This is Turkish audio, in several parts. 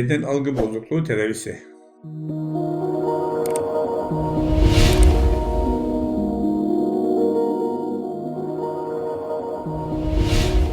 Beden algı bozukluğu tedavisi.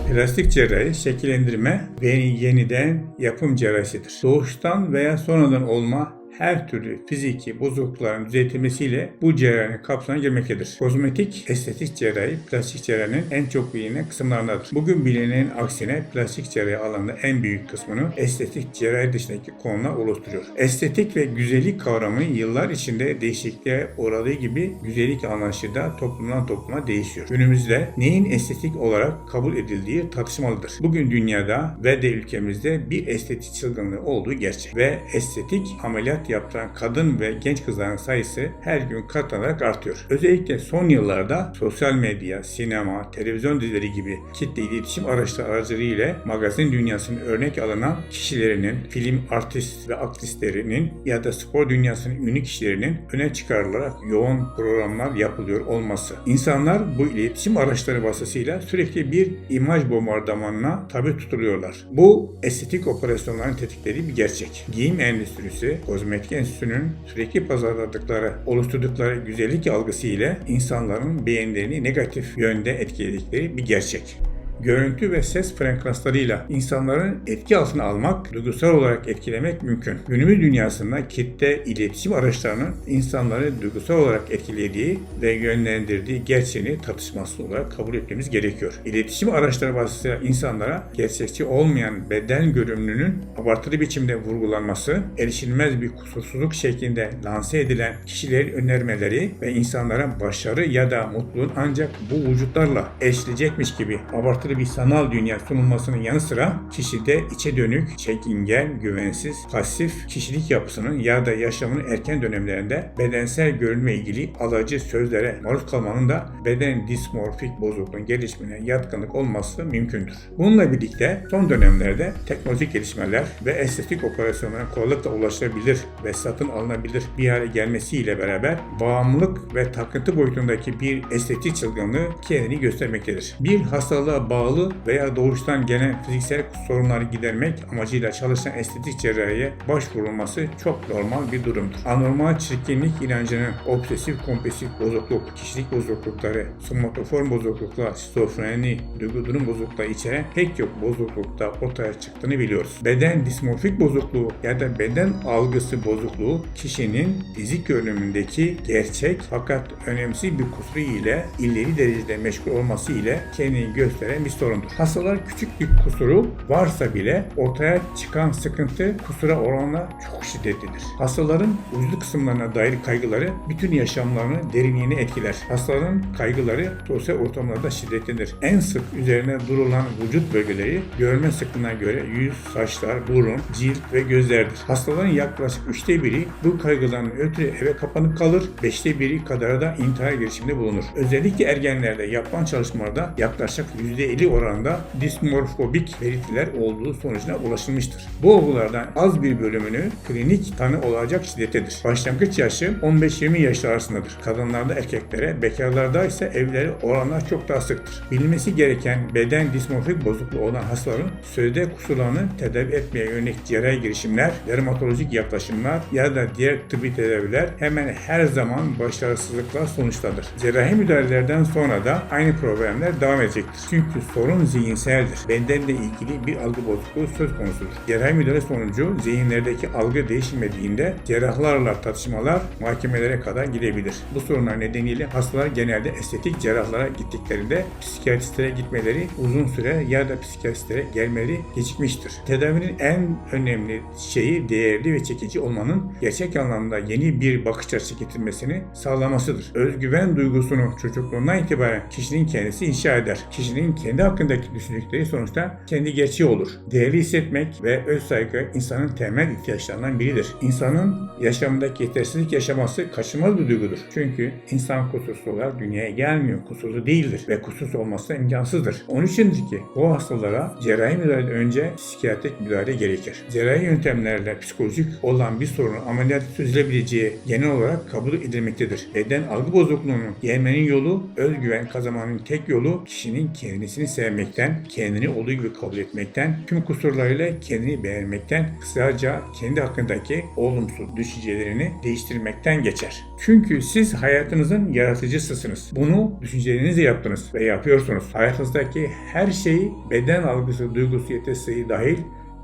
Plastik cerrahi şekillendirme ve yeniden yapım cerrahisidir. Doğuştan veya sonradan olma her türlü fiziki bozuklukların düzeltilmesiyle bu cerrahinin kapsamına girmektedir. Kozmetik, estetik cerrahi, plastik cerrahinin en çok bilinen kısımlarındadır. Bugün bilinenin aksine plastik cerrahi alanında en büyük kısmını estetik cerrahi dışındaki konular oluşturuyor. Estetik ve güzellik kavramı yıllar içinde değişikliğe uğradığı gibi güzellik anlayışı da toplumdan topluma değişiyor. Günümüzde neyin estetik olarak kabul edildiği tartışmalıdır. Bugün dünyada ve de ülkemizde bir estetik çılgınlığı olduğu gerçek ve estetik ameliyat yaptıran kadın ve genç kızların sayısı her gün katlanarak artıyor. Özellikle son yıllarda sosyal medya, sinema, televizyon dizileri gibi kitle iletişim araçları aracılığıyla magazin dünyasının örnek alınan kişilerinin, film artist ve aktrislerinin ya da spor dünyasının ünlü kişilerinin öne çıkarılarak yoğun programlar yapılıyor olması. İnsanlar bu iletişim araçları vasıtasıyla sürekli bir imaj bombardımanına tabi tutuluyorlar. Bu estetik operasyonların tetiklediği bir gerçek. Giyim endüstrisi, kozmetik enstitüsünün sürekli pazarladıkları, oluşturdukları güzellik algısı ile insanların beğenilerini negatif yönde etkiledikleri bir gerçek görüntü ve ses frekanslarıyla insanların etki altına almak, duygusal olarak etkilemek mümkün. Günümüz dünyasında kitle iletişim araçlarının insanları duygusal olarak etkilediği ve yönlendirdiği gerçeğini tartışmasız olarak kabul etmemiz gerekiyor. İletişim araçları vasıtasıyla insanlara gerçekçi olmayan beden görünümünün abartılı biçimde vurgulanması, erişilmez bir kusursuzluk şeklinde lanse edilen kişilerin önermeleri ve insanlara başarı ya da mutluluğun ancak bu vücutlarla eşleyecekmiş gibi abartılı bir sanal dünya sunulmasının yanı sıra kişide içe dönük, çekingen, güvensiz, pasif kişilik yapısının ya da yaşamının erken dönemlerinde bedensel görünme ilgili alıcı sözlere maruz kalmanın da beden dismorfik bozukluğun gelişimine yatkınlık olması mümkündür. Bununla birlikte son dönemlerde teknolojik gelişmeler ve estetik operasyonların kolaylıkla ulaşılabilir ve satın alınabilir bir hale gelmesiyle beraber bağımlılık ve takıntı boyutundaki bir estetik çılgınlığı kendini göstermektedir. Bir hastalığa bağlı veya doğuştan gelen fiziksel sorunları gidermek amacıyla çalışan estetik cerrahiye başvurulması çok normal bir durumdur. Anormal çirkinlik inancının obsesif kompulsif bozukluk, kişilik bozuklukları, somatoform bozukluklar, şizofreni, duygu durum bozuklukları içeren pek çok bozuklukta ortaya çıktığını biliyoruz. Beden dismorfik bozukluğu ya da beden algısı bozukluğu kişinin fizik görünümündeki gerçek fakat önemsiz bir kusuru ile ileri derecede meşgul olması ile kendini gösteren bir sorundur. Hastalar küçük bir kusuru varsa bile ortaya çıkan sıkıntı kusura oranla çok şiddetlidir. Hastaların vücut kısımlarına dair kaygıları bütün yaşamlarını derinliğini etkiler. Hastaların kaygıları sosyal ortamlarda şiddetlidir. En sık üzerine durulan vücut bölgeleri görme sıklığına göre yüz, saçlar, burun, cilt ve gözlerdir. Hastaların yaklaşık üçte biri bu kaygıdan ötürü eve kapanıp kalır, beşte biri kadar da intihar girişiminde bulunur. Özellikle ergenlerde yapılan çalışmalarda yaklaşık %50 oranında dismorfobik belirtiler olduğu sonucuna ulaşılmıştır. Bu olgulardan az bir bölümünü klinik tanı olacak şiddettedir. Başlangıç yaşı 15-20 yaşlar arasındadır. Kadınlarda erkeklere, bekarlarda ise evleri oranlar çok daha sıktır. Bilinmesi gereken beden dismorfik bozukluğu olan hastaların sözde kusurlarını tedavi etmeye yönelik cerrahi girişimler, dermatolojik yaklaşımlar ya da diğer tıbbi tedaviler hemen her zaman başarısızlıkla sonuçlanır. Cerrahi müdahalelerden sonra da aynı problemler devam edecektir. Çünkü sorun zihinseldir. Bedenle ilgili bir algı bozukluğu söz konusudur. Cerrahi müdahale sonucu zihinlerdeki algı değişmediğinde cerrahlarla tartışmalar mahkemelere kadar gidebilir. Bu sorunlar nedeniyle hastalar genelde estetik cerrahlara gittiklerinde psikiyatristlere gitmeleri uzun süre ya da psikiyatristlere gelmeleri gecikmiştir. Tedavinin en önemli şeyi değerli ve çekici olmanın gerçek anlamda yeni bir bakış açısı getirmesini sağlamasıdır. Özgüven duygusunu çocukluğundan itibaren kişinin kendisi inşa eder. Kişinin kendi hakkındaki düşündükleri sonuçta kendi gerçeği olur. Değerli hissetmek ve öz saygı insanın temel ihtiyaçlarından biridir. İnsanın yaşamındaki yetersizlik yaşaması kaçınılmaz bir duygudur. Çünkü insan kusursuz olarak dünyaya gelmiyor. Kusurlu değildir ve kusursuz olması imkansızdır. Onun içindir ki bu hastalara cerrahi müdahaleden önce psikiyatrik müdahale gerekir. Cerrahi yöntemlerle psikolojik olan bir sorunun ameliyat çözülebileceği genel olarak kabul edilmektedir. Beden algı bozukluğunun gelmenin yolu, özgüven kazanmanın tek yolu kişinin kendisini sevmekten, kendini olduğu gibi kabul etmekten, tüm kusurlarıyla kendini beğenmekten, kısaca kendi hakkındaki olumsuz düşüncelerini değiştirmekten geçer. Çünkü siz hayatınızın yaratıcısısınız. Bunu düşüncelerinizle yaptınız ve yapıyorsunuz. Hayatınızdaki her şeyi beden algısı, duygusu, yetisi dahil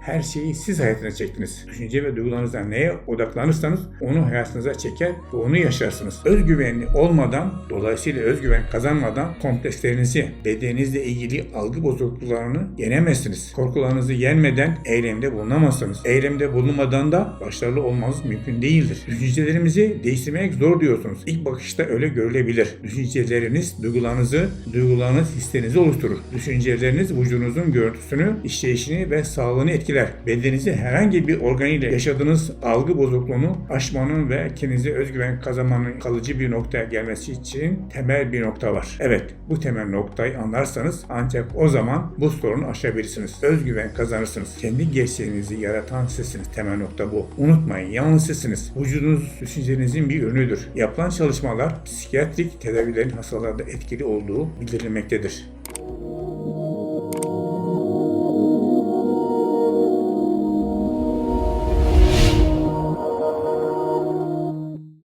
her şeyi siz hayatına çektiniz. Düşünce ve duygularınızdan neye odaklanırsanız onu hayatınıza çeker ve onu yaşarsınız. Özgüvenli olmadan, dolayısıyla özgüven kazanmadan komplekslerinizi, bedeninizle ilgili algı bozukluklarını yenemezsiniz. Korkularınızı yenmeden eylemde bulunamazsınız. Eylemde bulunmadan da başarılı olmanız mümkün değildir. Düşüncelerimizi değiştirmek zor diyorsunuz. İlk bakışta öyle görülebilir. Düşünceleriniz duygularınızı, duygularınız hislerinizi oluşturur. Düşünceleriniz vücudunuzun görüntüsünü, işleyişini ve sağlığını etkiler. Bedeninizi herhangi bir organıyla yaşadığınız algı bozukluğunu aşmanın ve kendinize özgüven kazanmanın kalıcı bir noktaya gelmesi için temel bir nokta var. Evet, bu temel noktayı anlarsanız ancak o zaman bu sorunu aşabilirsiniz. Özgüven kazanırsınız. Kendi gerçeğinizi yaratan sizsiniz. Temel nokta bu. Unutmayın, yalnız sizsiniz. Vücudunuz düşüncenizin bir ürünüdür. Yapılan çalışmalar psikiyatrik tedavilerin hastalarda etkili olduğu bildirilmektedir.